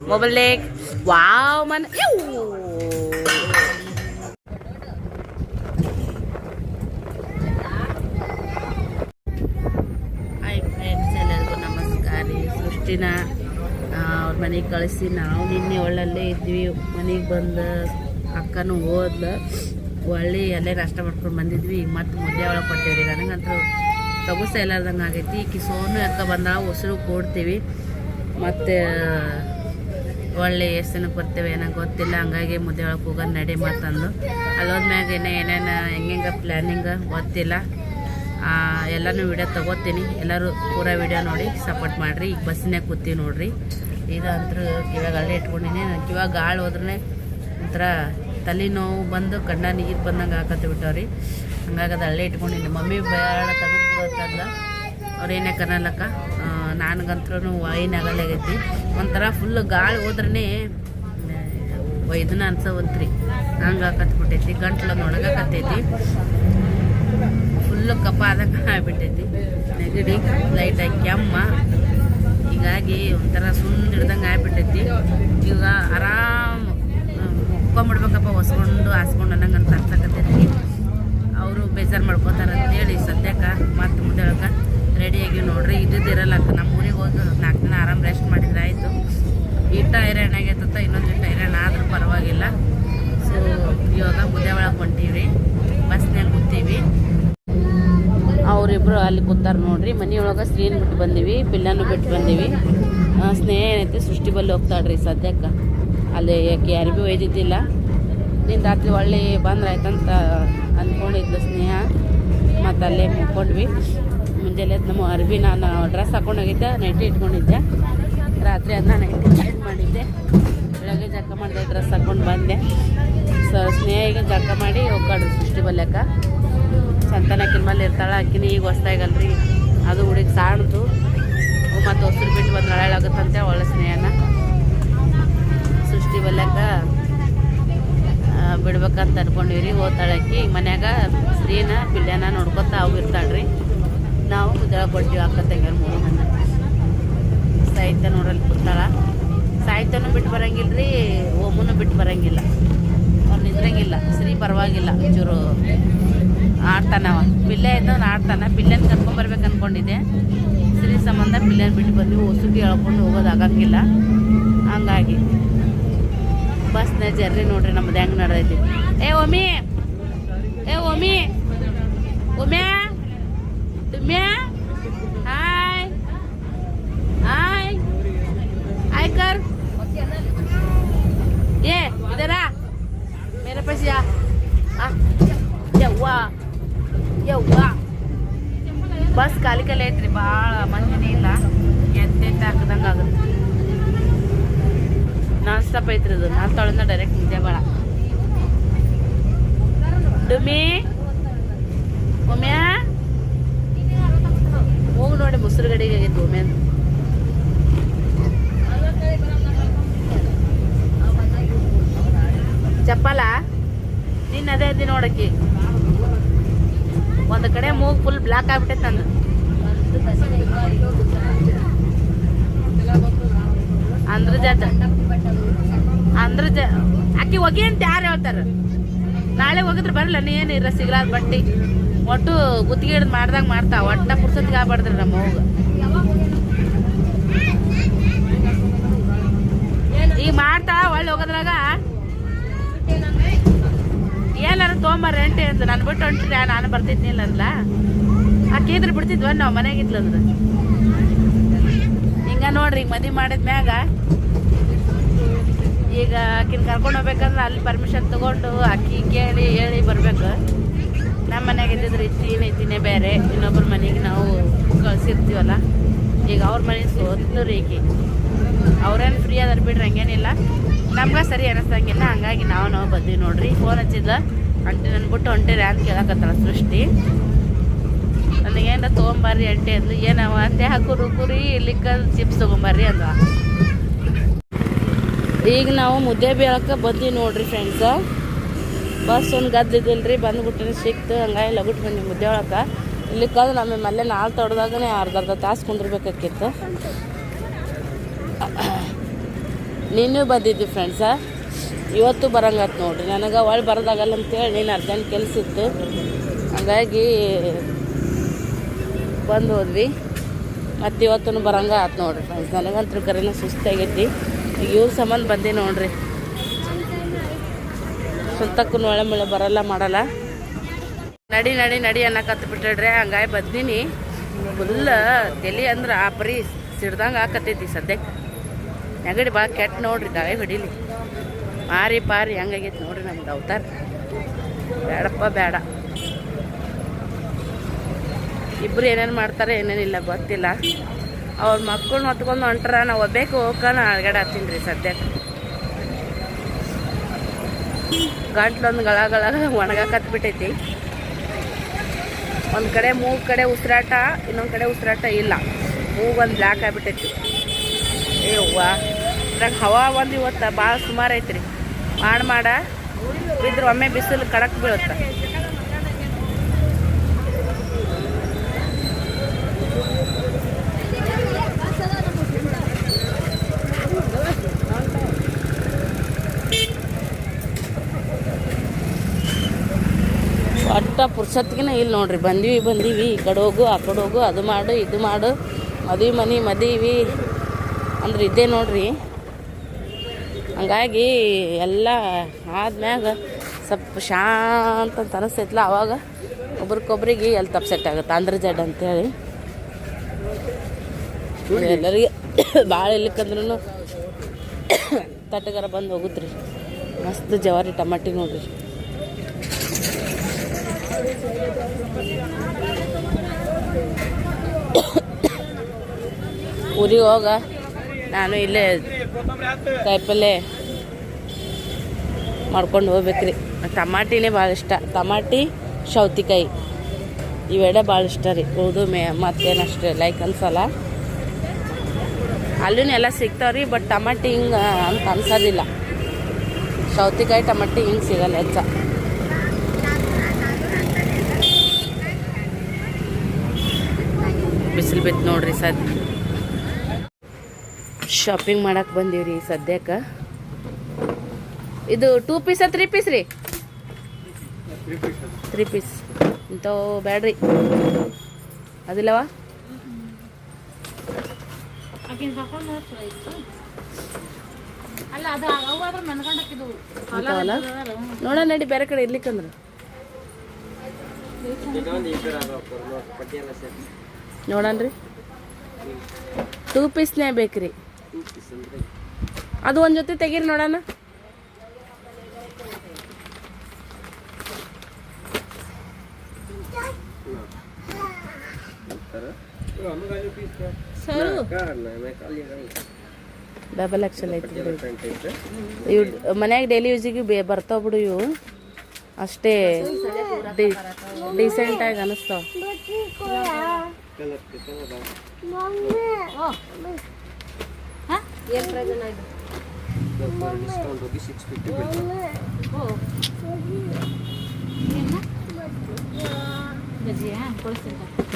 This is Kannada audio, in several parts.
Leg. Wow, man. Ew. Hi friends ಎಲ್ಲರಿಗೂ ನಮಸ್ಕಾರ. ರೀ ಸೃಷ್ಟಿನ ಅವ್ರ ಮನೆಗೆ ಕಳಿಸಿ. ನಾವು ನಿನ್ನೆ ಒಳ್ಳಲ್ಲೇ ಇದ್ವಿ. ಮನೆಗೆ ಬಂದು ಅಕ್ಕನೂ ಹೋದ್ಲ. ಒಳ್ಳೆ ಅಲ್ಲೇ ನಾಷ್ಟ ಮಾಡ್ಕೊಂಡು ಬಂದಿದ್ವಿ. ಈಗ ಮತ್ತೆ ಮುದ್ದೆ ಒಳಗೆ ಕೊಟ್ಟೇವಿ ನನಗಂತೂ ತಗುಸ ಇಲ್ಲಾರ್ದಂಗೆ ಆಗೈತಿ. ಈಕಿ ಸೋನು ಅಕ್ಕ ಬಂದ ಉಸಿರು ಕೂಡ್ತೀವಿ. ಮತ್ತು ಒಳ್ಳೆ ಎಷ್ಟು ದಿನಕ್ಕೆ ಬರ್ತೇವೆ ಏನೋ ಗೊತ್ತಿಲ್ಲ, ಹಂಗಾಗಿ ಮುದ್ದೆ ಒಳಗೆ ಹೋಗೋದು ನಡಿ ಮಾತಂದು. ಅಲ್ಲೋದ್ಮ್ಯಾಗ ಏನೋ ಏನೇನು ಹೆಂಗೆ ಪ್ಲ್ಯಾನಿಂಗ್ ಗೊತ್ತಿಲ್ಲ. ಎಲ್ಲನೂ ವಿಡಿಯೋ ತಗೋತೀನಿ. ಎಲ್ಲರೂ ಪೂರ ವಿಡಿಯೋ ನೋಡಿ ಸಪೋರ್ಟ್ ಮಾಡಿರಿ. ಈಗ ಬಸ್ಸಿನಾಗ ಕೂತೀವಿ ನೋಡಿರಿ. ಈಗ ಅಂತರೂ ಇವಾಗ ಅಲ್ಲೇ ಇಟ್ಕೊಂಡಿನಿ. ನನಗೆ ಇವಾಗ ಗಾಳಿ ಹೋದ್ರೆ ಒಂಥರ ತಲೆನೋವು ಬಂದು, ಕಣ್ಣ ನೀರು ಬಂದಂಗೆ ಹಾಕತ್ತೆ ಬಿಟ್ಟವ್ರಿ. ಹಂಗಾಗಿ ಅದು ಅಲ್ಲೇ ಇಟ್ಕೊಂಡಿನಿ. ಮಮ್ಮಿ ಬೇಡ ತೆಗೆದು ಅವ್ರು ಏನೇ ಕನ್ನಲಕ್ಕ ನನಗಂತ್ರೂ ವೈನ್ ಆಗಲಾಗೈತಿ ಒಂಥರ ಫುಲ್ ಗಾಳಿ ಹೋದ್ರೇ ಇದನ್ನ ಅನ್ಸವಂತ್ರಿ. ಹಂಗೆ ಕತ್ಬಿಟ್ಟೈತಿ ಗಂಟ್ಲು ಒಣಗಾಕತ್ತೈತಿ ಫುಲ್ಲು ಕಪ್ಪ ಆದಂಗೆ ಆಗ್ಬಿಟ್ಟೈತಿ ನೆಗಡಿ ಲೈಟಾಗಿ ಕೆಮ್ಮ. ಹೀಗಾಗಿ ಒಂಥರ ಸುಂದ್ ಹಿಡ್ದಂಗೆ ಆಗ್ಬಿಟ್ಟೈತಿ. ಈಗ ಆರಾಮ್ ಮುಕ್ಕೊಂಬಿಡ್ಬೇಕಪ್ಪ ಹೊಸ್ಕೊಂಡು, ಹಾಸ್ಕೊಂಡು ಅನ್ನಂಗೆ ಅಂತ ಅನ್ಸಕತ್ತೈತಿ. ಅವರು ಬೇಜಾರು ಮಾಡ್ಕೋತಾರ ಅಂತೇಳಿ ಸದ್ಯಕ್ಕೆ ಮತ್ತೆ ಮುಂದೆ ರೆಡಿಯಾಗಿ ನೋಡ್ರಿ. ಇದ್ದಿದ್ದಿರಲ್ಲ ನಮ್ಮ ಊರಿಗೆ ಹೋಗಿ ನಾಲ್ಕು ದಿನ ಆರಾಮ್ ರೆಸ್ಟ್ ಮಾಡಿದ್ರೆ ಆಯಿತು. ಇಟ್ಟ ಐರಣ್ ಆಗೈತತ್ತ ಇನ್ನೊಂದು ಇಟ್ಟ ಐರಣ್ ಆದರೂ ಪರವಾಗಿಲ್ಲ. ಸೊ ಇವಾಗ ಮುದ್ದೆ ಒಳಗೆ ಹೊಂಟೀವಿ. ಬಸ್ನಾಗ ಕೂತೀವಿ. ಅವರಿಬ್ರು ಅಲ್ಲಿ ಕೂತಾರ ನೋಡ್ರಿ. ಮನೆಯೊಳಗೆ ಸ್ತ್ರೀನ್ ಬಿಟ್ಟು ಬಂದೀವಿ, ಪಿಲ್ಲನೂ ಬಿಟ್ಟು ಬಂದೀವಿ. ಸ್ನೇಹ ಏನೈತಿ? ಸೃಷ್ಟಿ ಬಲ್ಲಿ ಹೋಗ್ತಾಳ್ರಿ ಸದ್ಯಕ್ಕೆ. ಅಲ್ಲಿ ಯಾಕೆ ಯಾರು ಭೀ ಒಯ್ದಿದ್ದಿಲ್ಲ. ನಿನ್ನ ರಾತ್ರಿ ಒಳ್ಳೆ ಬಂದ್ರೆ ಆಯ್ತಂತ ಅಂದ್ಕೊಂಡಿದ್ಲು ಸ್ನೇಹ. ಮತ್ತು ಅಲ್ಲೇ ಮುಕ್ಕೊಂಡ್ವಿ. ಮುಂಜಾನೆ ಎದ್ದು ನಮ್ಮ ಅರ್ಬಿ ನಾನು ಡ್ರೆಸ್ ಹಾಕೊಂಡೋಗಿದ್ದೆ ನೈಟ್ ಇಟ್ಕೊಂಡಿದ್ದೆ. ರಾತ್ರಿ ಅದನ್ನ ನೈಟಿ ಚೇಂಜ್ ಮಾಡಿದ್ದೆ? ಬೆಳಗ್ಗೆ ಜಕ್ಕ ಮಾಡಿದೆ ಡ್ರೆಸ್ ಹಾಕೊಂಡು ಬಂದೆ. ಸೊ ಸ್ನೇಹಿಗೆ ಜಕ್ಕ ಮಾಡಿ ಹೋಗ್ಕಾಡ್ರಿ ಸೃಷ್ಟಿ ಬಲ್ಯಕ್ಕ. ಸಂತಾನ ಕಿಮ್ಮಲ್ಲಿ ಇರ್ತಾಳೆ, ಆಕಿನ ಈಗ ಹೊಸ್ದಾಗಲ್ರಿ. ಅದು ಹುಡುಗಿ ಸಾಣ್ದು. ಮತ್ತು ಹೊಸರು ಬಿಟ್ಟು ಬಂದು ನಳಾಗುತ್ತಂತೆ ಒಳ್ಳೆ ಸ್ನೇಹನ. ಸೃಷ್ಟಿ ಬಲ್ಯಕ್ಕ ಬಿಡ್ಬೇಕಂತ ಅನ್ಕೊಂಡಿವ್ರಿ. ಓದ್ತಾಳಕ್ಕಿ ಮನ್ಯಾಗ ಸ್ತ್ರೀನ ಪಿಲ್ಯನ ನೋಡ್ಕೊತಾ ಅವು ಇರ್ತಾಳ್ರಿ. ನಾವು ಮುದ್ದಳ ಕೊಡ್ತೀವಿ ಅಕ್ಕ ತಂಗಿಯರು ಮೂರು ಮಂದಿ. ಸಾಹಿತ್ಯ ನೋಡಲ್ಲಿ ಕೂತಾಳ ಸಾಹಿತ್ಯನೂ ಬಿಟ್ಟು ರೀ ಓಮನು ಬಿಟ್ಟು ಬರಂಗಿಲ್ಲ. ಅವ್ರು ನಿದ್ರಂಗಿಲ್ಲ, ಸರಿ ಪರವಾಗಿಲ್ಲ ಚೂರು ಆಡ್ತಾನವ ಪಿಲ್ಲೆ ಇದ್ದವ್ನು ಆಡ್ತಾನೆ ಪಿಲ್ಲೆನ ಕರ್ಕೊಂಬರ್ಬೇಕು ಅನ್ಕೊಂಡಿದ್ದೆ. ಸರಿ ಸಂಬಂಧ ಪಿಲ್ಲೆನ ಬಿಟ್ಟು ಬಂದ್ವಿ ಹೊಸುಗಿ ಹೇಳ್ಕೊಂಡು ಹೋಗೋದಾಗಂಗಿಲ್ಲ ಹಂಗಾಗಿ ಬಸ್ನ ಜರ್ರಿ ನೋಡ್ರಿ ನಮ್ದು ಹೆಂಗೆ ನಡೆದೈತಿ. ಏ ಓಮಿ ಏ ಓಮಿ ಒಮ್ಯಾ? ನಾನ್ ತೊಳೆದ ಡೈರೆಕ್ಟ್ ನಿದ್ದೆ ಬಾಳ ಡುಮಿ ಒಮ್ಯಾ. ಹೋಗಿ ನೋಡಿ ಮೊಸರು ಗಡಿಗೆ ಆಗೈತೆ ಒಮ್ಮೆ ಚಪ್ಪಲ? ನಿನ್ನ ಅದೇ ಐತಿ ನೋಡಕ್ಕೆ. ಒಂದು ಕಡೆ ಮೂಗ್ ಫುಲ್ ಬ್ಲಾಕ್ ಆಗ್ಬಿಟ್ಟೈತೆ ನಂದು. ಅಂದ್ರೆ ಜಟ ಅಂದ್ರ ಜ ಅಕ್ಕಿ ಹೋಗಿ ಅಂತ ಯಾರು ಹೇಳ್ತಾರ? ನಾಳೆ ಹೋಗಿದ್ರೆ ಬರಲ್ಲ, ನೀ ಏನು ಇರ ಸಿಗ್ಲಾದ ಬಟ್ಟಿ? ಒಟ್ಟು ಗುತ್ತಿಗೆ ಹಿಡಿದು ಮಾಡ್ದಂಗ ಮಾಡ್ತಾ, ಒಟ್ಟ ಪುರ್ಸತ್ಗೆ ಆಗ್ಬಾರ್ದ್ರಿ ನಮ್ಮ ಹೋಗ ಈಗ ಮಾಡ್ತಾ ಒಳ್ಳೆ ಹೋಗೋದ್ರಾಗ ಏನಾರ ತೊಗೊಂಬಾರ ರೆಂಟೆ ಅಂತ ನಾನು ಬಿಟ್ಟು ಹೊಂಟ್ರಿ ನಾನು ಬರ್ತಿದ್ನಿಲ್ಲ ಅಂದ್ಲ? ಆಕೆ ಇದ್ರೆ ಬಿಡ್ತಿದ್ವ ನಾವು ಮನೆಗಿದ್ಲಂದ್ರೆ ಹಿಂಗ ನೋಡ್ರಿ, ಈಗ ಮದುವೆ ಮಾಡಿದ್ಮ್ಯಾಗ ಈಗ ಆಕಿನ ಕರ್ಕೊಂಡು ಹೋಗ್ಬೇಕಂದ್ರೆ ಅಲ್ಲಿ ಪರ್ಮಿಷನ್ ತಗೊಂಡು ಅಕ್ಕಿ ಕೇಳಿ ಹೇಳಿ ಬರ್ಬೇಕು. ನಮ್ಮ ಮನೆಗೆ ಇದ್ದಿದ್ರೆ ಇತ್ತೀನಿ ಇತ್ತೀನಿ ಬೇರೆ. ಇನ್ನೊಬ್ಬರ ಮನೆಗೆ ನಾವು ಕಳ್ಸಿರ್ತೀವಲ್ಲ. ಈಗ ಅವ್ರ ಮನೆ ಸೋತ್ಲು ರೀಕಿ ಅವ್ರೇನು ಫ್ರೀ ಅದಾರ ಬಿಡ್ರಿ, ಹಂಗೇನಿಲ್ಲ. ನಮ್ಗೆ ಸರಿ ಅನಿಸ್ತಂಗಿಲ್ಲ, ಹಂಗಾಗಿ ನಾವು ನಾವು ಬಂದೀವಿ ನೋಡ್ರಿ. ಫೋನ್ ಹಚ್ಚಿದ ಅಂಟಿ ನನ್ಬಿಟ್ಟು ಹೊಂಟಿರಿ ಅಂತ ಕೇಳಕತ್ತಲ್ಲ ಸೃಷ್ಟಿ. ನನಗೇನ ತೊಗೊಂಬರ್ರಿ ಅಂಟಿ ಅಂದ್ಲು. ಏನವ, ಅಂತೆ ಹಾಕು ರುಗುರಿ ಇಲ್ಲಿಕ್ಕ ಚಿಪ್ಸ್ ತೊಗೊಂಬರ್ರಿ ಅಂದ ಈಗ ನಾವು ಮುದ್ದೆ ಬೇಳಕ್ಕೆ ಬಂದೀವಿ ನೋಡ್ರಿ ಫ್ರೆಂಡ್ಸ ಬಸ್ ಒಂದು ಗದ್ದಿದ್ದಿಲ್ಲ ರೀ ಬಂದ್ಬಿಟ್ಟಿನ ಸಿಕ್ತು. ಹಂಗಾಗಿ ಲಗುಟ್ ಬಂದ್ವಿ ಮುದ್ದೆ ಒಳಕ್ಕೆ ಇಲ್ಲಿ ಕಲ್ಲು ನಮ್ಮ ಮಲ್ಲೆ ನಾಲ್ ತೊಡ್ದಾಗನೇ ಅರ್ಧ ಅರ್ಧ ತಾಸು ಕುಂದಿರ್ಬೇಕಾಕಿತ್ತು ನೀನು ಬಂದಿದ್ವಿ ಫ್ರೆಂಡ್ಸ ಇವತ್ತು ಬರಂಗತ್ ನೋಡ್ರಿ. ನನಗೆ ಒಳ್ಳೆ ಬರೋದಾಗಲ್ಲ ಅಂತೇಳಿ ನೀನು ಅರ್ಜೆಂಟ್ ಕೆಲಸ ಇತ್ತು. ಹಂಗಾಗಿ ಬಂದು ಹೋದ್ವಿ. ಮತ್ತು ಇವತ್ತು ಬರಂಗ ಆತು ನೋಡ್ರಿ ಫ್ರೆಂಡ್ಸ್ ನನಗಂತೂ ಕರೆನ ಸುಸ್ತಾಗೈತಿ. ಇವ್ರ ಸಂಬಂಧ ಬಂದೆ ನೋಡ್ರಿ. ಸುತ್ತಕ್ಕೂ ಒಳ ಮಳೆ ಬರಲ್ಲ, ಮಾಡಲ್ಲ. ನಡಿ ನಡಿ ನಡಿ ಅನ್ನಕತ್ತು ಬಿಟ್ಟಿಡ್ರಿ ಹಂಗಾಗಿ ಬಂದೀನಿ. ಫುಲ್ ತಲೆ ಅಂದ್ರೆ ಆ ಪರಿ ಸಿಡ್ದಂಗೆ ಆಕತ್ತೈತಿ ಸದ್ಯಕ್ಕೆ ನೆಗಡಿ ಭಾಳ ಕೆಟ್ಟ ನೋಡ್ರಿ ಗಾಯ ಹೊಡಿಲಿ. ಮಾರಿ ಪಾರಿ ಹಂಗಾಗೈತಿ ನೋಡ್ರಿ ನಮ್ಗೆ ಅವತಾರ. ಬೇಡಪ್ಪ ಬೇಡ ಇಬ್ರು ಏನೇನು ಮಾಡ್ತಾರೆ ಏನೇನಿಲ್ಲ ಗೊತ್ತಿಲ್ಲ. ಅವ್ರ ಮಕ್ಕಳನ್ನ ಹೊತ್ಕೊಂಡು ಹೊಂಟ್ರ, ನಾವು ಒಬ್ಬೇಕು ಹೋಗೋಣ ಅಳಗಡೆ ಹತ್ತೀನಿ ರೀ ಸದ್ಯಕ್ಕೆ ಗಂಟ್ಲೊಂದು ಗಳ ಗಳ ಒಣಗಾಕತ್ಬಿಟ್ಟೈತಿ. ಒಂದು ಕಡೆ ಮೂಗು ಕಡೆ ಉಸಿರಾಟ, ಇನ್ನೊಂದು ಕಡೆ ಉಸಿರಾಟ ಇಲ್ಲ. ಮೂಗು ಒಂದು ಬ್ಲ್ಯಾಕ್ ಆಗಿಬಿಟ್ಟೈತಿ. ಏ ಅವ್ವ ಇದ್ರಾಗ ಹವಾ ಒಂದು ಇವತ್ತು ಭಾಳ ಸುಮಾರು ಐತ್ರಿ. ಮಾಡ ಮಾಡ ಬಿದ್ರೆ ಒಮ್ಮೆ ಬಿಸಿಲು ಕಡಕ್ ಬೀಳುತ್ತೆ. ಒಟ್ಟ ಪುರ್ಸತ್ಗಿನ ಇಲ್ಲಿ ನೋಡ್ರಿ. ಬಂದೀವಿ ಬಂದೀವಿ. ಈ ಕಡೆ ಹೋಗು, ಆ ಕಡೆ ಹೋಗು, ಅದು ಮಾಡು, ಇದು ಮಾಡು. ಮದುವೆ, ಮನೆ, ಮದೀವಿ. ಅಂದ್ರೆ ಇದ್ದೇ ನೋಡ್ರಿ. ಹಂಗಾಗಿ ಎಲ್ಲ ಆದ್ಮ್ಯಾಗ ಸ್ವಲ್ಪ ಶಾಂತ ಅಂತ ಅನಿಸ್ತೈತ್ಲ ಅವಾಗ. ಒಬ್ರಿಗೊಬ್ರಿಗೆ ಎಲ್ಲಿ ತಪ್ಪು ಸೆಟ್ ಆಗುತ್ತೆ. ಅಂದ್ರೆ ಜಡ್ ಅಂತೇಳಿ. ಎಲ್ಲರಿಗೆ ಭಾಳ ಇಲ್ಲಕ್ಕಂದ್ರೂ ತಟ್ಟಗಾರ ಬಂದು ಹೋಗುತ್ತೆ ರೀ ಮಸ್ತ್ ಜವಾರಿ ಟಮಾಟಿ ನೋಡ್ರಿ. ಊರಿಗೆ ಹೋಗ. ನಾನು ಇಲ್ಲೇ ಕಾಯಿಪಲ್ಲೆ ಮಾಡ್ಕೊಂಡು ಹೋಗ್ಬೇಕ್ರಿ. ಟಮಾಟಿನೇ ಭಾಳ ಇಷ್ಟ. ಟಮಾಟಿ ಸೌತಿಕಾಯಿ ಇವೆಡ ಭಾಳ ಇಷ್ಟ ರೀ. ಹೌದು ಮೇ, ಮತ್ತೇನು ಅಷ್ಟು. ಲೈಕ್ ಅನ್ಸಲ್ಲ. ಅಲ್ಲೂ ಎಲ್ಲ ಸಿಗ್ತಾವ್ರಿ ಬಟ್ ಟಮಾಟಿ ಹಿಂಗೆ ಅಂತ ಅನ್ಸೋದಿಲ್ಲ. ಸೌತಿಕಾಯಿ ಟಮಾಟಿ ಹಿಂಗೆ ಸಿಗಲ್ಲ ಹೆಚ್ಚ. ಬಿಸಿಲು ಬಿತ್ತು ನೋಡ್ರಿ ಸದ್. ಶಾಪಿಂಗ್ ಮಾಡಕ್ಕೆ ಬಂದೀವ್ರಿ ಸದ್ಯಕ್ಕ. ಇದು ಟೂ ಪೀಸ ತ್ರೀ ಪೀಸ್ ರೀ? ತ್ರೀ ಪೀಸ್ ಇಂಥವು ಬ್ಯಾಡ್ರಿ. ಅದಿಲ್ಲವ? ನೋಡ ನಡಿ ಬೇರೆ ಕಡೆ ಇರ್ಲಿಕ್ಕಂದ್ರೆ. ನೋಡನ್ರಿ ಟೂ ಪೀಸ್ನೇ ಬೇಕ್ರಿ. ಅದು ಒಂದು ಜೊತೆ ತೆಗೀರಿ ನೋಡೋಣ ಡಬಲ್ ಎಕ್ಸೆಲ್ ಐತಿ ಇವು ಮನ್ಯಾಗ ಡೈಲಿ ಯೂಸಿಗೆ ಬೇ ಬರ್ತಾವ ಬಿಡು ಇವು. ಅಷ್ಟೇ ಡಿಸೆಂಟಾಗಿ ಅನಿಸ್ತಾವ. ಏನ್ ಪ್ರಯೋಜನ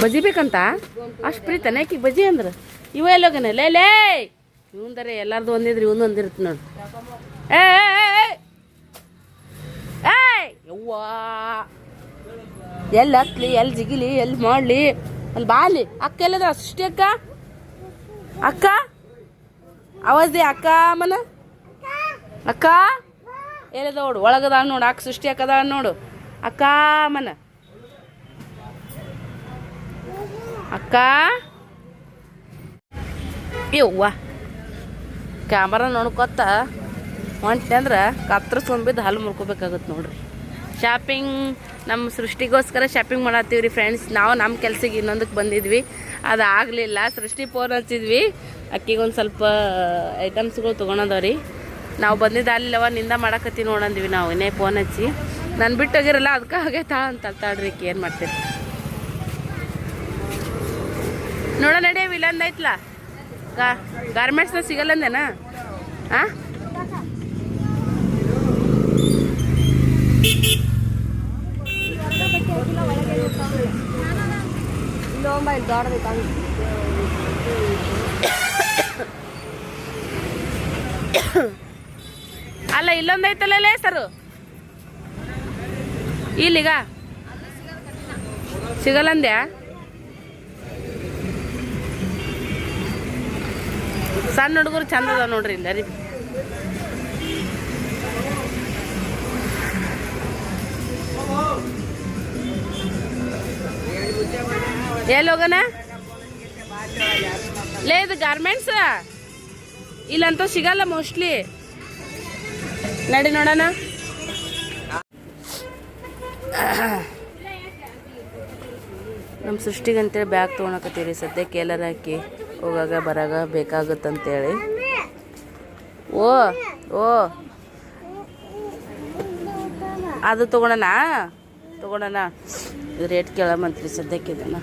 ಬಜಿ ಬೇಕಂತ? ಅಷ್ಟು ಪ್ರೀತನ? ಆಕಿ ಬಜಿ ಅಂದ್ರೆ? ಇವ ಎಲ್ಲೋಗನ ಲೇ ಲೇ! ಇವಂದರೆ ಎಲ್ಲಾರ್ದು ಒಂದಿದ್ರೆ ಇವನ್ ಒಂದಿರುತ್ತೆ ನೋಡು. ಏ ಏಯ್! ಯವ್ವಾ! ಎಲ್ಲಿ ಹತ್ಲಿ ಎಲ್ಲಿ ಜಿಗಿಲಿ ಎಲ್ಲಿ ಮಾಡಲಿ? ಅಲ್ಲಿ ಬಾಲಿ ಅಕ್ಕ ಎಲ್ಲದ ಸೃಷ್ಟಿ ಅಕ್ಕ? ಅಕ್ಕ? ಆವಾಜ್ ಅಕ್ಕ ಮನ? ಅಕ್ಕ? ಎಲ್ಲದ ನೋಡು ಒಳಗದ ನೋಡು. ಅಕ್ಕ ಸೃಷ್ಟಿ ಅಕ್ಕದ ನೋಡು. ಅಕ್ಕ ಮನ? ಅಕ್ಕ? ಯವ್ವ. ಕ್ಯಾಮರಾ ನೋಡ್ಕೊತ ಹೊಂಟೆ ಅಂದ್ರೆ ಕತ್ರಸ್ಕೊಂಡ್ಬಿದ್ದು ಹಲ್ಲು ಮುರ್ಕೋಬೇಕಾಗತ್ತೆ ನೋಡ್ರಿ. ಶಾಪಿಂಗ್ ನಮ್ಮ ಸೃಷ್ಟಿಗೋಸ್ಕರ ಶಾಪಿಂಗ್ ಮಾಡತ್ತೀವಿ ರೀ ಫ್ರೆಂಡ್ಸ್ ನಾವು ನಮ್ಮ ಕೆಲ್ಸಕ್ಕೆ ಇನ್ನೊಂದಕ್ಕೆ ಬಂದಿದ್ವಿ. ಅದು ಆಗಲಿಲ್ಲ ಸೃಷ್ಟಿ ಫೋನ್ ಹಚ್ಚಿದ್ವಿ. ಅಕ್ಕಿಗೊಂದು ಸ್ವಲ್ಪ ಐಟಮ್ಸ್ಗಳು ತೊಗೊಳದವ್ರಿ ನಾವು ಬಂದಿದ್ದು ಅಲ್ಲಿವ ನಿಂದ ಮಾಡಕತ್ತಿ ನೋಡಂದ್ವಿ ನಾವು. ಇನ್ನೇ ಫೋನ್ ಹಚ್ಚಿ. ನಾನು ಬಿಟ್ಟು ಹೋಗಿರಲ್ಲ ಅದಕ್ಕೆ ಹಾಗೆ ತಾ ಅಂತ ತಾಳ್ರಿ ಏನು ಮಾಡ್ತೀರಿ? ನೋಡ ನಡಿ ವಿಲಂದ್ ಐತ್ಲ? ಗಾರ್ಮೆಂಟ್ಸ್ನ ಸಿಗಲ್ಲಂದೇನ ಅಲ್ಲ ಇಲ್ಲೊಂದು ಐತಲ್ಲ ಸರು? ಇಲ್ಲಿಗ? ಸಿಗಲ್ಲಂದ್ಯಾ? ಸಣ್ಣ ಹುಡುಗರು ಚಂದ ಅದಾವ ನೋಡ್ರಿ ಇಲ್ಲ ಎಲ್ಲಿ ಹೋಗೋಣ? ಲೇ, ಇದು ಗಾರ್ಮೆಂಟ್ಸ್ ಇಲ್ಲಂತೂ ಸಿಗಲ್ಲ ಮೋಸ್ಟ್ಲಿ ನಡಿ ನೋಡೋಣ. ನಮ್ಮ ಸೃಷ್ಟಿಗಂತೇಳಿ ಬ್ಯಾಗ್ ತೊಗೊಳಕತ್ತೀರಿ. ಸದ್ಯಕ್ಕೆ ಎಲ್ಲರ ಹಾಕಿ ಹೋಗಾಗ ಬರಾಗ ಬೇಕಾಗುತ್ತಂತೇಳಿ. ಓ ಓ. ಅದು ತಗೊಳೋಣ? ತಗೊಳೋಣ. ರೇಟ್ ಕೇಳಮಂತ್ರಿ ಸದ್ಯಕ್ಕೆ ಇದನ್ನ.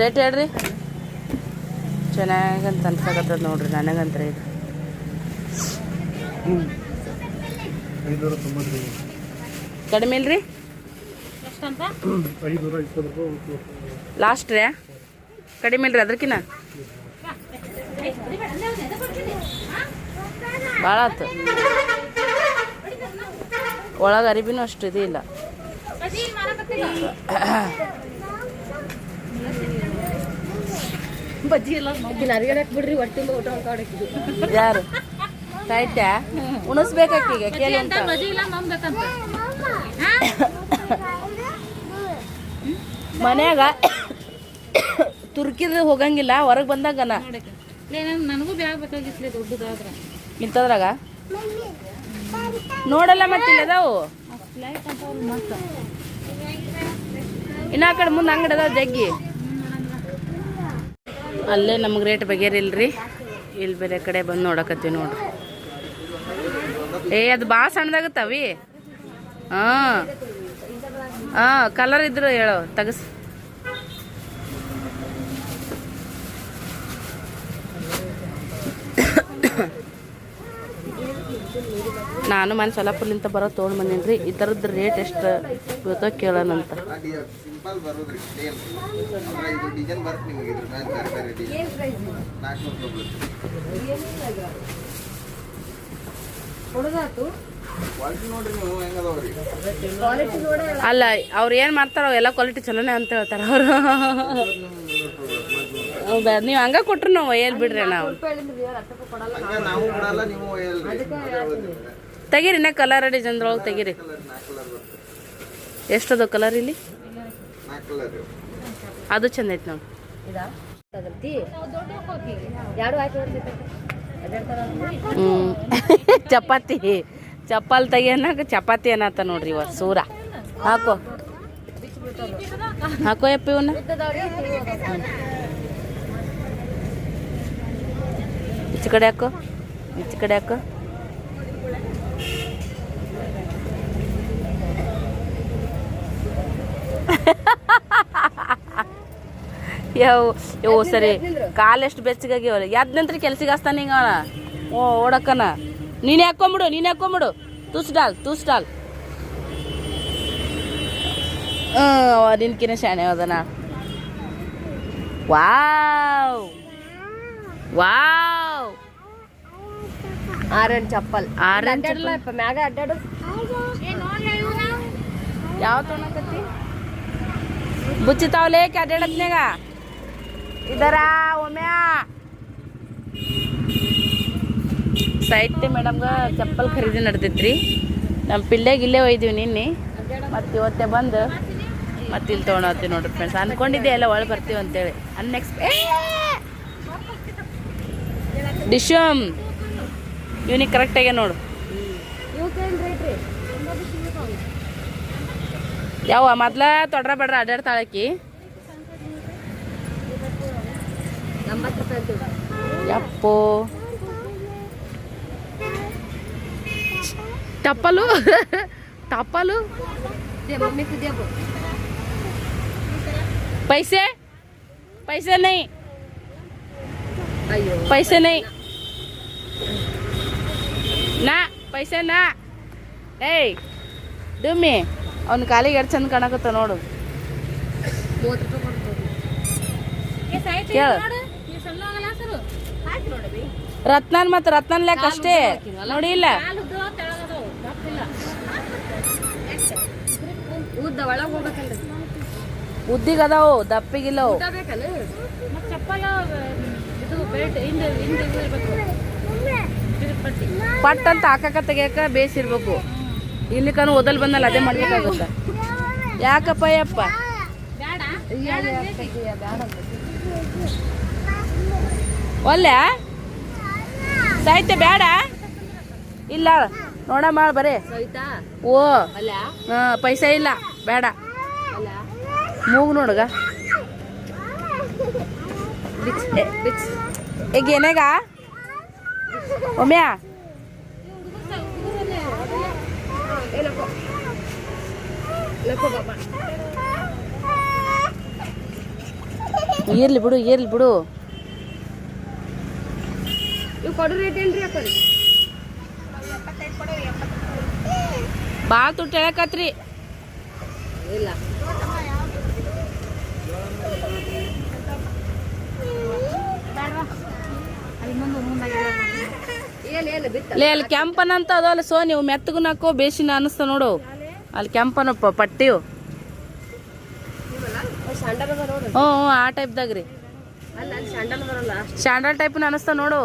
ರೇಟ್ ಹೇಳ್ರಿ. ಚೆನ್ನಾಗಂತ ಅನ್ಸಾಕತ್ತದ ನೋಡ್ರಿ ನನಗಂತ್ರ ಇದು. ಕಡಿಮೆ ಇಲ್ರಿ? ಲಾಸ್ಟ್ ರೀ? ಕಡಿಮೆ ಇಲ್ರಿ ಅದ್ರಕಿನ ಭಾಳ ಆತು. ಒಳಗೆ ಅರಿಬಿನೂ ಅಷ್ಟು ಇದು ಇಲ್ಲ ಬಜ್ಜಿ ಎಲ್ಲ ಅರಿಗಡಕ್ ಬಿಡ್ರಿ ಊಟ ಯಾರು? ಸಾಹಿತ್ಯ ಉಣಿಸ್ಬೇಕಾಕೀಗ ಕೇಳಿ ಅಂತ. ಬಜ್ಜಿ ಇಲ್ಲ ನಂಬೇಕಂತ ಮನ್ಯಾಗ ತುರ್ಕಿದ ಹೋಗಂಗಿಲ್ಲ ಹೊರಗೆ ಬಂದಾಗನ. ನನಗೂ ಬ್ಯಾಗ್ ಬೇಕಾಗಿತ್ಲಿ ದೊಡ್ಡದಾದ್ರ. ಇಂಥದ್ರಾಗ? ನೋಡಲ್ಲ ಮತ್ತೆ ಅದಾವು. ಇನ್ನ ಆ ಕಡೆ ಮುಂದೆ ಅಂಗಡಿ ಅದಾವ ಜಗ್ಗಿ. ಅಲ್ಲೇ ನಮ್ಗೆ ರೇಟ್ ಬಗೆರಿಲ್ರಿ. ಇಲ್ಲಿ ಬೇರೆ ಕಡೆ ಬಂದು ನೋಡಕತ್ತೀವಿ ನೋಡ್ರಿ. ಏ, ಅದು ಭಾಳ ಸಣ್ಣದಾಗತ್ತವಿ? ಹಾಂ. ಹಾಂ ಕಲರ್ ಇದ್ರು ಹೇಳೋ, ತಗಸ್. ನಾನು ಮನೆ ಸೊಲ್ಲಾಪುರ್ಲಿಂತ ಬರೋ ತೊಗೊಂಡು ಬಂದೀನಿ ಈ ಥರದ್ದು ರೇಟ್ ಎಷ್ಟು ಬೀಳ್ತೋ ಕೇಳೋಣಂತ. ಅಲ್ಲ, ಅವ್ರು ಏನು ಮಾಡ್ತಾರೋ ಎಲ್ಲ ಕ್ವಾಲಿಟಿ ಚಲೋನೇ ಅಂತ ಹೇಳ್ತಾರೆ ಅವರು. ಹೌದಾ? ನೀವು ಹಂಗ ಕೊಟ್ರು ನಾವು ಒಯ್ಯಲ್ ಬಿಡ್ರಿ ನಾವು. ತೆಗೀರಿ ನಾ ಕಲರ್ ತೆಗೀರಿ ನಾಲ್ಕು ಕಲರ್ ಬರುತ್ತೆ ಎಷ್ಟದು ಕಲರ್ ಇಲ್ಲಿ? ಅದು ಚಂದ ಐತಿ ನೋಡಿ ಹ್ಞೂ ಚಪಾತಿ. ಚಪ್ಪಲ್ ತೆಗಿಯನಾಗ ಚಪಾತಿ ಏನತ್ತ ನೋಡ್ರಿ ಇವ ಸೂರ. ಹಾಕೋ. ಹಾಕೋ ಯಪ್ಪ ಇವನ್ನ. ಈಚ ಕಡೆ ಹಾಕೋ. ಈಚ ಕಡೆ ಹಾಕೋ. ಯಾವ ಯೋ ಸರಿ ಕಾಲೆಷ್ಟು ಬೆಚ್ಚಗಾಗ್ಯಾವ ಯಾದ ನಂತರ ಕೆಲ್ಸಿಗೆ ಹಸ್ತಾನ ಹಿಂಗ ಓ ಓಡಕ್ಕನ ನೀನು ಹಾಕೊಂಬಿಡು ನೀನು ಹಾಕೊಂಬಿಡು ತುಸ್ ಡಾಲ್ ತುಸ್ ಡಾಲ್ ನಿನ್ಕಿನ ಶಾಣೆ ಅದನ ವಾವ್ ವಾವ್ ಆರೆಂಜ್ ಚಪ್ಪಲ್ ಆರೆಂಜ್ ಮ್ಯಾಗ ಅಡ್ಡಾಡು ಯಾವ ತೊಗೊಳಕತ್ತಿ ಬುಚ್ಚಿತಾವಲೇ ಅಡ್ಡಾಡತ್ನ್ಯಾಗ ಇದರ ಒಮ್ಯಾ? ಸೈಟ್ ಮೇಡಮ್ಗ ಚಪ್ಪಲ್ ಖರೀದಿ ನಡೆದೈತ್ರಿ. ನಮ್ಮ ಪಿಲ್ಲೆಗೆ ಇಲ್ಲೇ ಒಯ್ದೀವಿ ನಿನ್ನೆ. ಮತ್ತು ಇವತ್ತೆ ಬಂದು ಮತ್ತೆ ಇಲ್ಲಿ ತೊಗೊಂಡೋಗ್ತೀವಿ ನೋಡ್ರಿ ಫ್ರೆಂಡ್ಸ್ ಅನ್ಕೊಂಡಿದ್ದೆ ಎಲ್ಲ ಒಳಗೆ ಬರ್ತೀವಿ ಅಂತೇಳಿ. ಅನ್ಎಕ್ಸ್ ಡಿಶಮ್. ಇವನಿಗೆ ಕರೆಕ್ಟಾಗೆ ನೋಡು. ಯಾವ ಮೊದ್ಲ ತೊಡ್ರ ಬಡ್ರ ಅಡ್ಡಾಡ್ತಾಳಕಿ ಎಂಬತ್ತು ರೂಪಾಯಿ ಯಪ್ಪೋ ಟಪ್ಪಲು ಟಪ್ಪಲು ಮಮ್ಮಿ ಕುದಿಯಪ್ಪ पैसे पैसे नहीं ಅಯ್ಯೋ पैसे नहीं ನಾ ಪೈಸೆ ನಾ ಏಯ್ ಡುಮ್ಮಿ ಅವ್ನ ಕಾಲಿಗೆ ಎರಡು ಚಂದ ಕಾಣಕತ್ತ ನೋಡು. ರತ್ನನ್ ಮತ್ ರತ್ನನ್ ಲೆಕ್ಕ ಅಷ್ಟೇ. ನೋಡಿ ಇಲ್ಲ. ಉದ್ದಿಗೆ ಅದಾವು ಬೇಕಲ್ಲ ಪಟ್ ಅಂತ ಹಾಕಕ ತೆಗಿಯಕ ಬೇಸಿರ್ಬೇಕು. ಇಲ್ಲಿ ಕನು ಓದಲ್ ಬಂದಲ್ಲ ಅದೇ ಮಾಡ್ಬೇಕಾಗುತ್ತ. ಯಾಕಪ್ಪ ಯಪ್ಪ? ಒಲ್ಲೆ? ಸಾಹಿತ್ಯ ಬೇಡ ಇಲ್ಲ ನೋಡ ಮಾಡ ಬರೇ. ಓ. ಹಾ ಪೈಸಾ ಇಲ್ಲ ಬೇಡ ಮೂಗು ನೋಡಗ. ಈಗ ಏನೇಗ ಒಮ್ಮ್ಯಾ ಏನಪ್ಪ ಲಕ್ಕೋ ಬಾಬಾ ಇರ್ಲಿ ಬಿಡು ಇರ್ಲಿ ಬಿಡು. ಭಾಳ ತುಟ್ಟಿ ಹೇಳಕತ್ರಿ. ಇಲ್ಲ. ಲೇ ಅಲ್ಲಿ ಕೆಂಪನಂತ ಅದಲ್ಲ ಸೋ ನೀವು ಮೆತ್ತಗೂ ನಾಕೋ ಬೇಸಿನ ಅನಿಸ್ತ ನೋಡು. ಅಲ್ಲಿ ಕೆಂಪನಪ್ಪ ಪಟ್ಟಿವು ಹ್ಞೂ ಆ ಟೈಪ್ದಾಗ ರೀ. ಸ್ಯಾಂಡಲ್ ಟೈಪ್ನ ಅನಿಸ್ತಾವ ನೋಡು.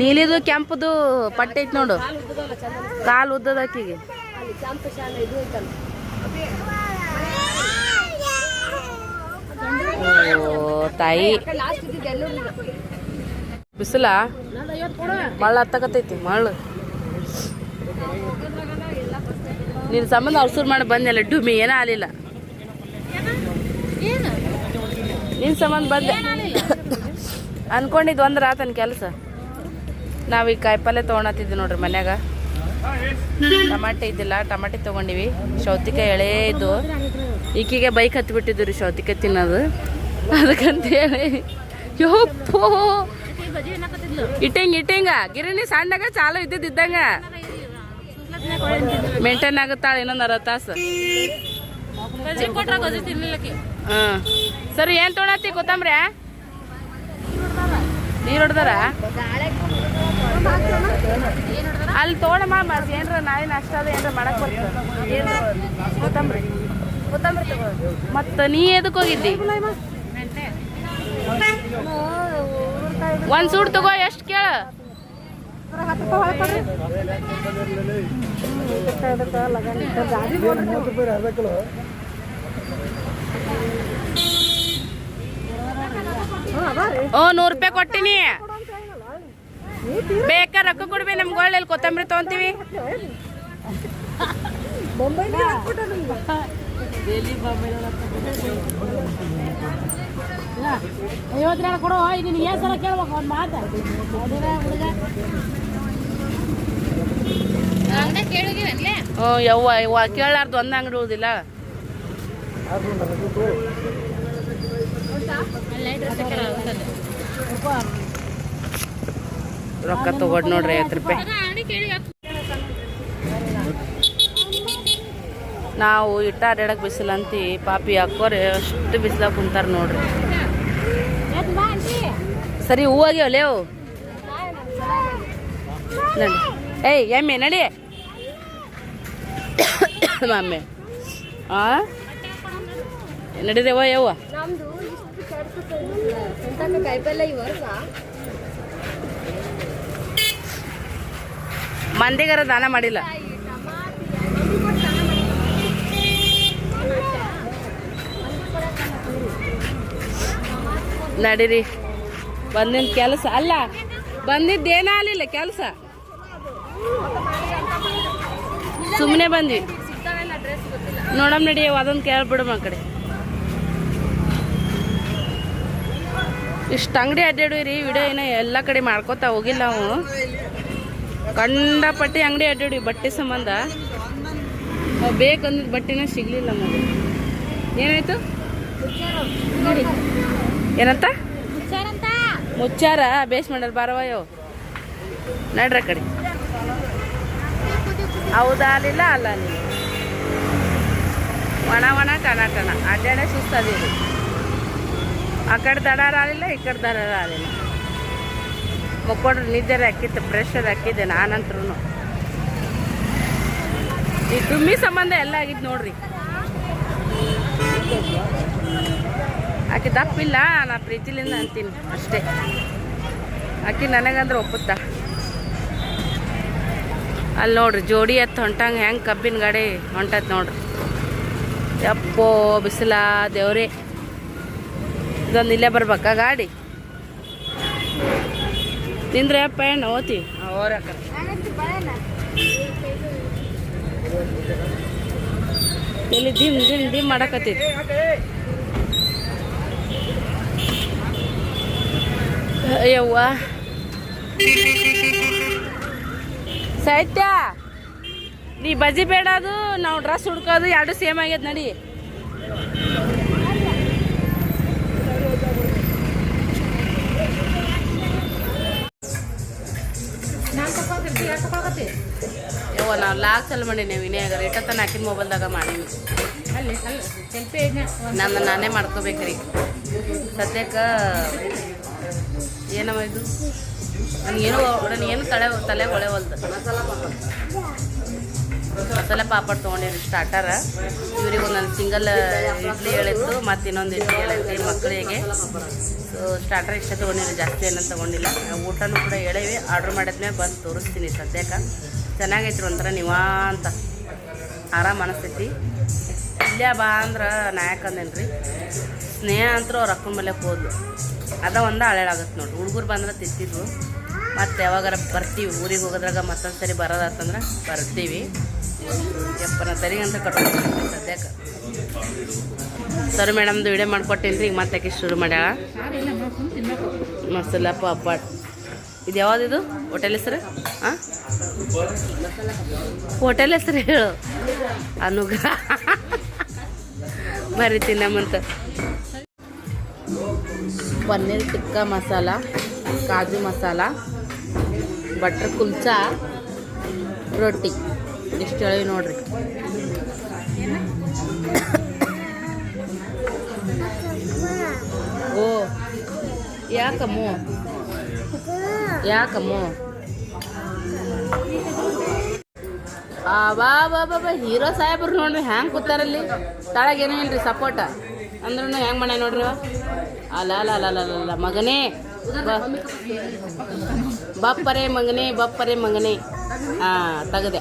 ನೀಲಿದು ಕೆಂಪದು ಪಟ್ಟಿ ಐತಿ ನೋಡು. ಕಾಲು ಉದ್ದದ ಆಕಿಗೆ. ತಾಯಿ. ಬಿಸಿಲ? ಮಳ್ಳ ಹತ್ತಕತ್ತೈತಿ ಮಳ್ಳು. ನಿನ್ನ ಸಂಬಂಧ ಔಷಧ ಮಾಡಿ ಬಂದೆಲ್ಲ ಡುಮಿ ಏನೂ ಆಗಲಿಲ್ಲ. ನಿನ್ನ ಸಂಬಂಧ ಬಂದೆ. ಅನ್ಕೊಂಡಿದ್ದು ಒಂದ್ರ ಆತನ ಕೆಲಸ. ನಾವೀಗ ಕಾಯಿಪಲ್ಲೆ ತೊಗೊಳತ್ತಿದ್ವಿ ನೋಡ್ರಿ ಮನ್ಯಾಗ. ಟಮಾಟೆ ಇದ್ದಿಲ್ಲ ಟಮಾಟೆ ತೊಗೊಂಡಿವಿ. ಶೌತಿಕಾಯಿ ಎಳೆ ಇದ್ದು. ಈಕಿಗೆ ಬೈಕ್ ಹತ್ಬಿಟ್ಟಿದ್ದು ರೀ ಶೌತಿಕಾಯಿ ತಿನ್ನೋದು. ಅದಕ್ಕಂತ ಹೇಳಿ ಯಪ್ಪೋ ಇಟ್ಟಂಗ ಇಟ್ಟಂಗ. ಗಿರಣಿ ಸಣ್ಣಗ ಚಾಲು ಇದ್ದಿದ್ದಂಗ ಮೇಂಟೈನ್ ಆಗುತ್ತಾಳೆ ಇನ್ನೊಂದು ಅರ್ಧ ತಾಸು. ಹಾಂ. ಸರಿ ಏನು ತೊಗೊಳತ್ತಿ ಕೊತ್ತಂಬ್ರಿ? ನೀರು ಹೊಡ್ದಾರ? ಅಲ್ಲಿ ತೋಳ ಮಾ ಏನ್ರ ನಾಳೆ ನಾಷ್ಟ ಅದ ಏನ್ರ ಮಾಡಕ್ ಬರ್ತದೆ ಕೊತ್ತಂಬ್ರಿ? ಕೊತ್ತಂಬ್ರಿ ಮತ್ತು ನೀ ಎದಕ್ಕೆ ಹೋಗಿದ್ದಿ? ಒಂದ್ ಸೂಟ್ ತಗೋ ಎಷ್ಟು ಕೇಳ? ಓ ನೂರು ರೂಪಾಯಿ ಕೊಟ್ಟಿನಿ. ಬೇಕಾ ರೊಕ್ಕ ಕೊಡ್ಬಿ ನಮ್ಗೆ ಒಳ್ಳೆ ಕೊತ್ತಂಬರಿ ತೊಗೊಂತೀವಿ. ಐವತ್ತು ಕೊಡು ಈಗ ನೀನು ಏನ್ ಸಲ ಕೇಳ್ಬೇಕು ಒಂದು ಮಾತು. ಹುಡುಗ. ಹ್ಞೂ ಯವ್ವ ಯವ್ವ ಕೇಳಾರ್ದು ಒಂದು ಅಂಗಡಿ ಹೋದಿಲ್ಲ ರೊಕ್ಕ ತಗೊಂಡು ನೋಡ್ರಿ ಐವತ್ತು ರೂಪಾಯಿ. ನಾವು ಇಟ್ಟ ಅಡ್ಯಾಡಕ್ ಬಿಸಿಲಂತಿ ಪಾಪಿ ಹಾಕೋರಿ ಅಷ್ಟು ಬಿಸಿಲಾಗ ಕುಂತಾರ ನೋಡ್ರಿ. ಸರಿ ಹೂವಾಗ್ಯಾವ ಲೇವು ನಡಿ. ಏಯ್ ಎಮ್ಮೆ ನಡಿ. ಮಾಮೆ. ಆ? ನಡಿದೇವ ಯವ್ವ. ಮಂದಿಗಾರ ದಾನ ಮಾಡಿಲ್ಲ. ನಡೀರಿ. ಬಂದಿನ ಕೆಲಸ ಅಲ್ಲ ಬಂದಿದ್ದೇನ ಆಗಲಿಲ್ಲ ಕೆಲಸ. ಸುಮ್ಮನೆ ಬಂದ್ವಿ. ನೋಡಮ್ ನಡಿ, ಅದೊಂದು ಕೇಳ್ಬಿಡಮ್ ಆ ಕಡೆ. ಇಷ್ಟು ಅಂಗಡಿ ಅಡ್ಡಾಡಿರಿ ವಿಡಿಯೋ ಏನೋ ಎಲ್ಲ ಕಡೆ ಮಾಡ್ಕೋತಾ ಹೋಗಿಲ್ಲ ನಾವು. ಕಂಡಪಟ್ಟಿ ಅಂಗಡಿ ಅಡ್ಡಾಡಿ ಬಟ್ಟೆ ಸಂಬಂಧ. ನಾವು ಬೇಕಂದಿದ್ದ ಬಟ್ಟೆನೇ ಸಿಗ್ಲಿಲ್ಲ ನಮಗೆ. ಏನಾಯ್ತು? ಏನಂತ? ಮುಚ್ಚಾರ, ಬೇಸ್ ಮಾಡಲ್ ಬಾರವಯೋ ನಡ್ರ ಕಡೆ. ಹೌದಾ, ಅಲ್ಲಿಲ್ಲ? ಅಲ್ಲ ನೀವು ಒಣ ಒಣ ಕಣ ಅಡ್ಡಾಡೆ ಸುಸ್ತದಿರಿ ಆ ಕಡೆ ದಡಾರ ಆಗಲಿಲ್ಲ ಈ ಕಡೆ ದಡಾರ ಆಗಲಿಲ್ಲ ಮಕ್ಕೊಂಡ್ರೆ ನಿದ್ದೆರೆ ಹಾಕಿತ್ತು ಪ್ರೆಷರ್ ಹಾಕಿದ್ದೆ ನಾನಂತ್ರು ಈ ದುಮ್ಮಿ ಸಂಬಂಧ ಎಲ್ಲ ಆಗಿತ್ತು ನೋಡ್ರಿ. ಆಕೆ ದಪ್ಪಿಲ್ಲ ನಾ ಪ್ರೀತಿಲಿಂದ ಅಂತೀನಿ. ಅಷ್ಟೇ. ಆಕೆ ನನಗಂದ್ರೆ ಒಪ್ಪುತ್ತ. ಅಲ್ಲಿ ನೋಡ್ರಿ, ಜೋಡಿ ಎತ್ತು ಹೊಂಟಂಗೆ ಹೆಂಗೆ ಕಬ್ಬಿನ ಗಾಡಿ ಹೊಂಟತ್ ನೋಡ್ರಿ. ಯಪ್ಪೋ, ಬಿಸಿಲ, ದೇವ್ರಿ. ಇದೊಂದು ಇಲ್ಲೇ ಬರ್ಬೇಕಾ ಗಾಡಿ? ತಿಂದ್ರೆ ಅಪ್ಪ ಏನು ಓತಿ. ಎಲ್ಲಿ ದಿಮ್ ದಿಮ್ ದಿಮ್ ಮಾಡಕತ್ತೈತಿ ಅಯ್ಯವ್ವ ಸಾಹಿತ್ಯ ನೀ ಬಜಿ ಬೇಡ ಅದು ನಾವು ಡ್ರೆಸ್ ಹುಡ್ಕೋದು ಎರಡು ಸೇಮ್ ಆಗ್ಯದ ನಡಿ. ಯವ್ವ ನಾವು ಲಾಕ್ ಚಲ್ ಮಾಡೀನಿ ವಿನಯಾಗ ತನ ಹಾಕಿನ ಮೊಬೈಲ್ದಾಗ ಮಾಡೀನಿ. ನನ್ನ ನಾನೇ ಮಾಡ್ಕೋಬೇಕ್ರಿ. ಸದ್ಯಕ್ಕೆ ಏನವ ಇದು? ನನಗೇನು ತಲೆ ತಲೆ ಹೊಳೆವಲ್ದು ಮಸಾಲೆ ಪಾಪಡ್ ತೊಗೊಂಡಿರಿ ಸ್ಟಾರ್ಟರ ಇವ್ರಿಗೆ ಒಂದೊಂದು ಸಿಂಗಲ್ ಇಡ್ಲಿ ಹೇಳಿತ್ತು ಮತ್ತು ಇನ್ನೊಂದು ಇಡ್ಲಿ ಹೇಳಿತ್ತು ಮಕ್ಕಳಿಗೆ ಸ್ಟಾರ್ಟರ್ ಇಷ್ಟ ತೊಗೊಂಡಿರಿ ಜಾಸ್ತಿ ಏನಂತ ತೊಗೊಂಡಿಲ್ಲ. ಊಟನೂ ಕೂಡ ಹೇಳಿವಿ. ಆರ್ಡ್ರ್ ಮಾಡಿದ್ಮೇಲೆ ಬಂದು ತೋರಿಸ್ತೀನಿ ಸದ್ಯಕ್ಕೆ. ಚೆನ್ನಾಗೈತ್ರಿ ಒಂಥರ ನಿವಾಂತ. ಆರಾಮ ಅನಿಸ್ತೈತಿ. ಇಲ್ಲೇ ಬಾ ಅಂದ್ರೆ ಅಂದೇನ್ರಿ? ಸ್ನೇಹ ಅಂತರೂ ಅವ್ರ ಅಕ್ಕನ ಮೇಲೆ ಹೋದ್ಲು. ಅದ ಒಂದು ಹಳೇಳಾಗತ್ತೆ ನೋಡ್ರಿ ಹುಡುಗರು ಬಂದ್ರೆ ತಿಂತಿದ್ವು. ಮತ್ತು ಯಾವಾಗಾರ ಬರ್ತೀವಿ, ಊರಿಗೆ ಹೋಗೋದ್ರಾಗ ಮತ್ತೊಂದು ಸರಿ ಬರೋದಾತಂದ್ರೆ ಬರ್ತೀವಿ. ಎಪ್ಪನ ಸರಿ ಅಂತ ಕಟ್ಕೊಂಡು ಸದ್ಯಕ್ಕೆ ಸರಿ ಮೇಡಮ್ದು ವಿಡಿಯೋ ಮಾಡ್ಕೊಟ್ಟೇನಿ ರೀ ಈಗ ಮತ್ತೆ ಶುರು ಮಾಡ್ಯಾಳ? ಮಸಾಲ ಪಾಪಡ್ ಇದು ಯಾವ್ದಿದು ಹೋಟೆಲ್ ಹೆಸರು? ಹಾಂ ಹೋಟೆಲ್ ಹೆಸರು ಹೇಳು. ಅನುಗ್ರಹ. ಬರೀತೀನಿ ತಿನ್ನಮಂತ ಪನ್ನೀರ್ ಟಿಕ್ಕ ಮಸಾಲ, ಕಾಜು ಮಸಾಲ, ಬಟ್ರ್ ಕುಲ್ಚಾ, ರೊಟ್ಟಿ. ಇಷ್ಟು ಹೇಳಿ ನೋಡ್ರಿ. ಓ, ಯಾಕಮ್ಮು? ಯಾಕಮ್ಮು? ಆ, ಬಾ ಬಾ ಬಾ ಹೀರೋ ಸಾಹೇಬ್ರು ನೋಡ್ರಿ, ಹ್ಯಾಂಗೆ ಕೂತಾರಲ್ಲಿ ತಳಗೇನೂ ಇಲ್ರಿ ಸಪೋರ್ಟ ಅಂದ್ರೂ ಹೆಂಗೆ ಮಾಡ್ಯ ನೋಡ್ರಿ? ಅಲ್ಲ ಅಲ್ಲ ಅಲ್ಲ ಅಲ್ಲ ಮಗನೇ. ಬಪ್ಪರೆ ಮಗನೇ ಬಪ್ಪರೆ ಮಗನೇ. ಹಾಂ ತೆಗ್ದೆ.